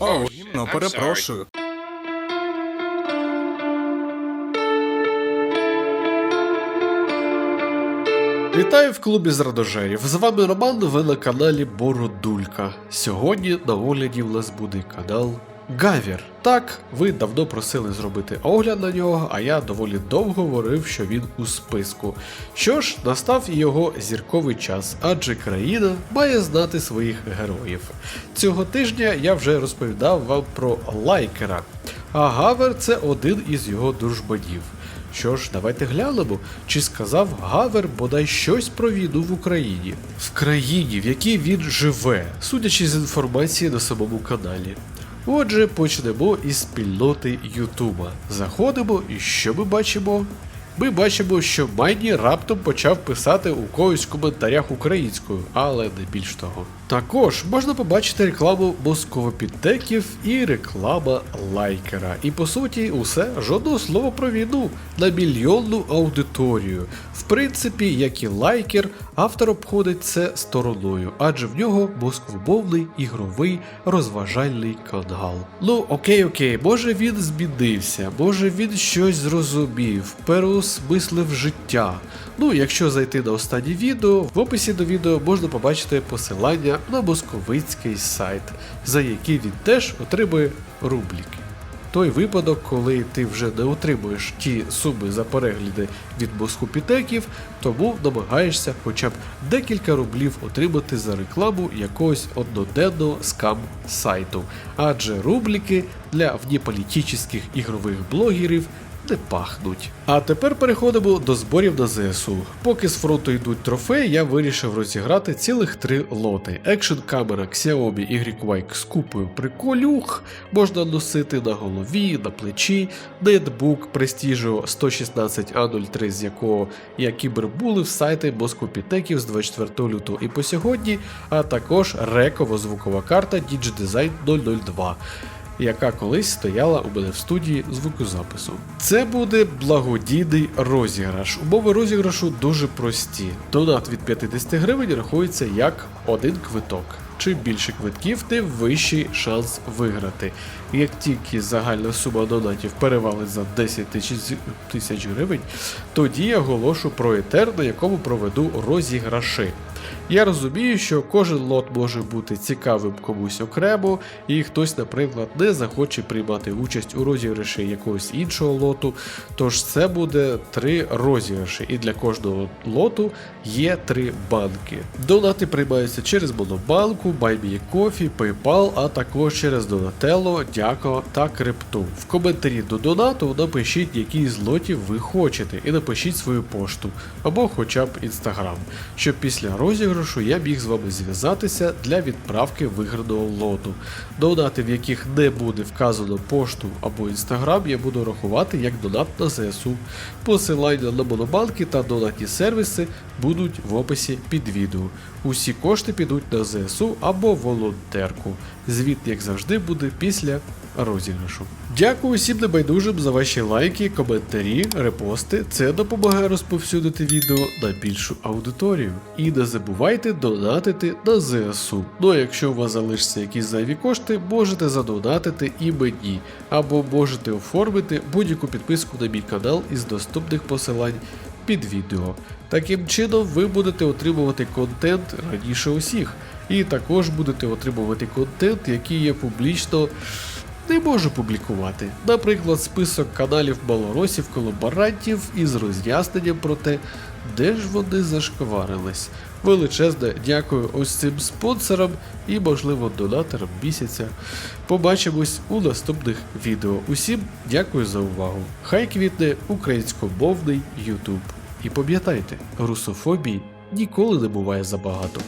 О, гімно, перепрошую. Вітаю в клубі з радожерів. З вами Роман, ви на каналі Бородулька. Сьогодні на огляді в нас буде канал Гавір. Так, ви давно просили зробити огляд на нього, а я доволі довго говорив, що він у списку. Що ж, настав і його зірковий час, адже країна має знати своїх героїв. Цього тижня я вже розповідав вам про лайкера, а Гавер це один із його дружбанів. Що ж, давайте глянемо, чи сказав Гавер бодай щось про війну в Україні, в країні, в якій він живе, судячи з інформації на самому каналі. Отже, почнемо із спільноти Ютуба. Заходимо, і що ми бачимо? Ми бачимо, що Майні раптом почав писати у когось в коментарях українською, але не більш того. Також можна побачити рекламу московопідтеків і реклама лайкера. І по суті, усе жодного слова про війну на мільйонну аудиторію. В принципі, як і лайкер, автор обходить це стороною, адже в нього москвомовний ігровий розважальний канал. Ну окей, окей, може він змінився, може він щось зрозумів, переосмислив життя. Ну, якщо зайти на останнє відео, в описі до відео можна побачити посилання на московицький сайт, за який він теж отримує рубліки. Той випадок, коли ти вже не отримуєш ті суми за перегляди від москопітеків, тому намагаєшся хоча б декілька рублів отримати за рекламу якогось одноденного скам сайту. Адже рубліки для внеполітичних ігрових блогерів не пахнуть. А тепер переходимо до зборів на ЗСУ. Поки з фронту йдуть трофеї, я вирішив розіграти цілих три лоти. Екшн камера Xiaomi YY з купою приколюх можна носити на голові, на плечі, нетбук Prestigio 116A03, з якого я кібербулив сайти москопітеків з 24 лютого і по сьогодні, а також рекова звукова карта DigiDesign 002 яка колись стояла у мене в студії звукозапису. Це буде благодійний розіграш. Умови розіграшу дуже прості. Донат від 50 гривень рахується як один квиток. Чим більше квитків, тим вищий шанс виграти. Як тільки загальна сума донатів перевалить за 10 тисяч тисяч гривень, тоді я оголошу про етер, на якому проведу розіграші. Я розумію, що кожен лот може бути цікавим комусь окремо, і хтось, наприклад, не захоче приймати участь у розіграші якогось іншого лоту. Тож це буде три розіграші, і для кожного лоту є три банки. Донати приймаються через Монобанку, BuyMeCoffee, PayPal, а також через Donatello, Дяко та Крипту. В коментарі до донату напишіть, які з лотів ви хочете, і напишіть свою пошту або хоча б інстаграм, щоб після розіграшу я міг з вами зв'язатися для відправки виграного лоту. Донати, в яких не буде вказано пошту або інстаграм, я буду рахувати як донат на ЗСУ. Посилання на монобанки та донатні сервіси будуть в описі під відео. Усі кошти підуть на ЗСУ або волонтерку. Звіт, як завжди, буде після розіграшу. Дякую всім небайдужим за ваші лайки, коментарі, репости. Це допомагає розповсюдити відео на більшу аудиторію. І не забувайте донатити на ЗСУ. Ну а якщо у вас залишаться якісь зайві кошти, можете задонатити і мені, або можете оформити будь-яку підписку на мій канал із доступних посилань під відео. Таким чином ви будете отримувати контент раніше усіх, і також будете отримувати контент, який я публічно не можу публікувати. Наприклад, список каналів малоросів колаборантів із роз'ясненням про те, де ж вони зашкварились. Величезне дякую ось цим спонсорам і, можливо, донаторам місяця. Побачимось у наступних відео. Усім дякую за увагу. Хай квітне українськомовний YouTube. І пам'ятайте, русофобії ніколи не буває забагато.